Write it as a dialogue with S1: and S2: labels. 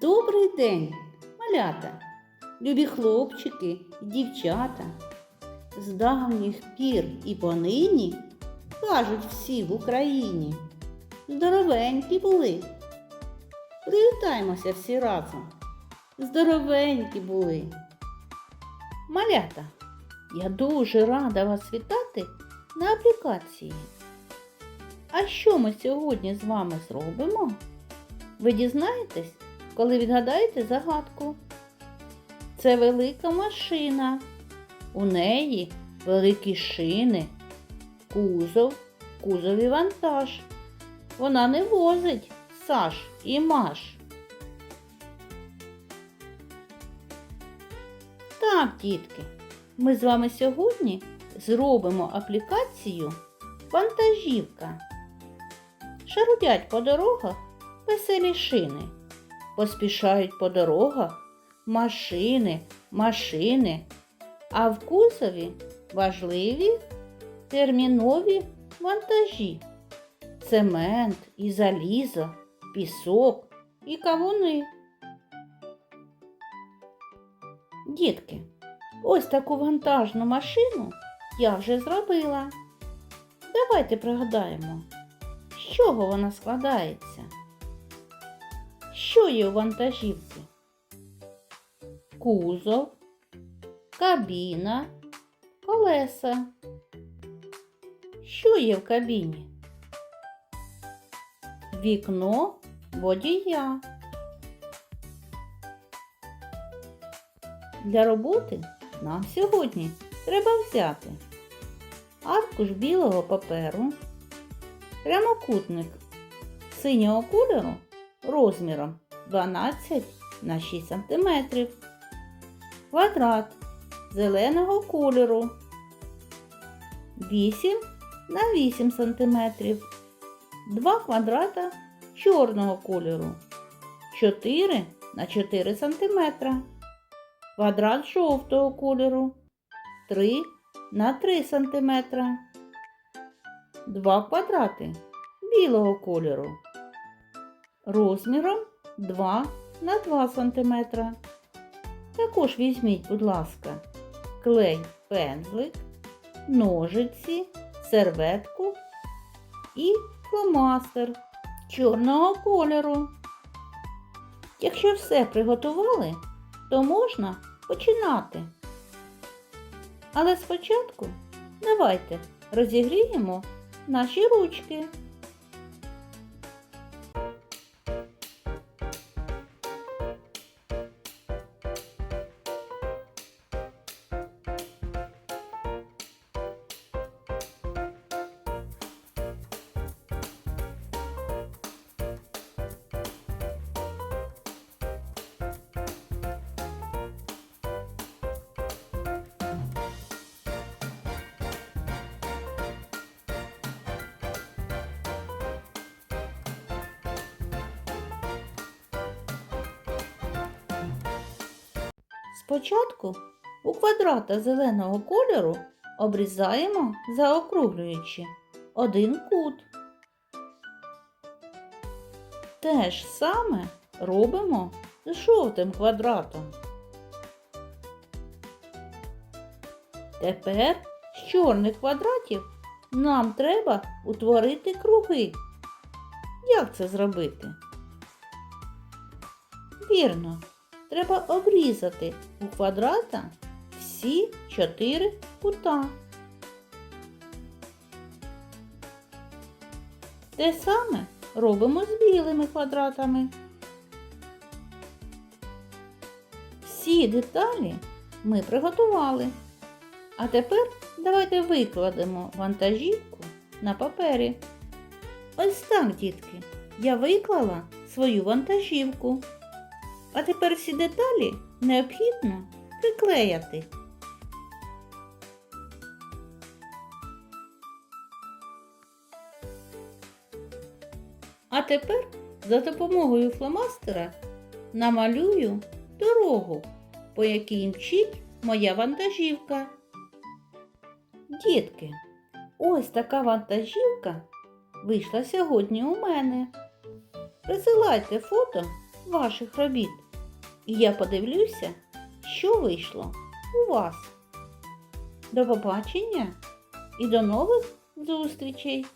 S1: Добрий день, малята, любі хлопчики і дівчата. З давніх пір і понині кажуть всі в Україні. Здоровенькі були. Привітаємося всі разом. Здоровенькі були. Малята, я дуже рада вас вітати на аплікації. А що ми сьогодні з вами зробимо? Ви дізнаєтесь, коли відгадаєте загадку. Це велика машина. У неї великі шини, кузов, кузові вантаж. Вона не возить Саш і Маш. Так, дітки, ми з вами сьогодні зробимо аплікацію Вантажівка. Шарудять по дорогах веселі шини. Поспішають по дорогах машини, машини, а в кузові важливі термінові вантажі. Цемент і залізо, пісок і кавуни. Дітки, ось таку вантажну машину я вже зробила. Давайте пригадаємо, з чого вона складається. Що є у вантажівці? Кузов, кабіна, колеса. Що є в кабіні? Вікно водія. Для роботи нам сьогодні треба взяти аркуш білого паперу, прямокутник синього кольору розміром 12 на 6 см, квадрат зеленого кольору. 8 на 8 см, 2 квадрата чорного кольору. 4 на 4 см, квадрат жовтого кольору. 3 на 3 см, 2 квадрати білого кольору. Розміром 2 на 2 см. Також візьміть, будь ласка, клей пензлик, ножиці, серветку і фломастер чорного кольору. Якщо все приготували, то можна починати. Але спочатку давайте розігріємо наші ручки. Спочатку у квадрата зеленого кольору обрізаємо, заокруглюючи один кут. Те ж саме робимо з жовтим квадратом. Тепер з чорних квадратів нам треба утворити круги. Як це зробити? Вірно, треба обрізати у квадрата всі чотири кута. Те саме робимо з білими квадратами. Всі деталі ми приготували. А тепер давайте викладемо вантажівку на папері. Ось так, дітки, я виклала свою вантажівку. А тепер всі деталі необхідно приклеяти. А тепер за допомогою фломастера намалюю дорогу, по якій мчить моя вантажівка. Дітки, ось така вантажівка вийшла сьогодні у мене. Присилайте фото ваших робіт. І я подивлюся, що вийшло у вас. До побачення і до нових зустрічей!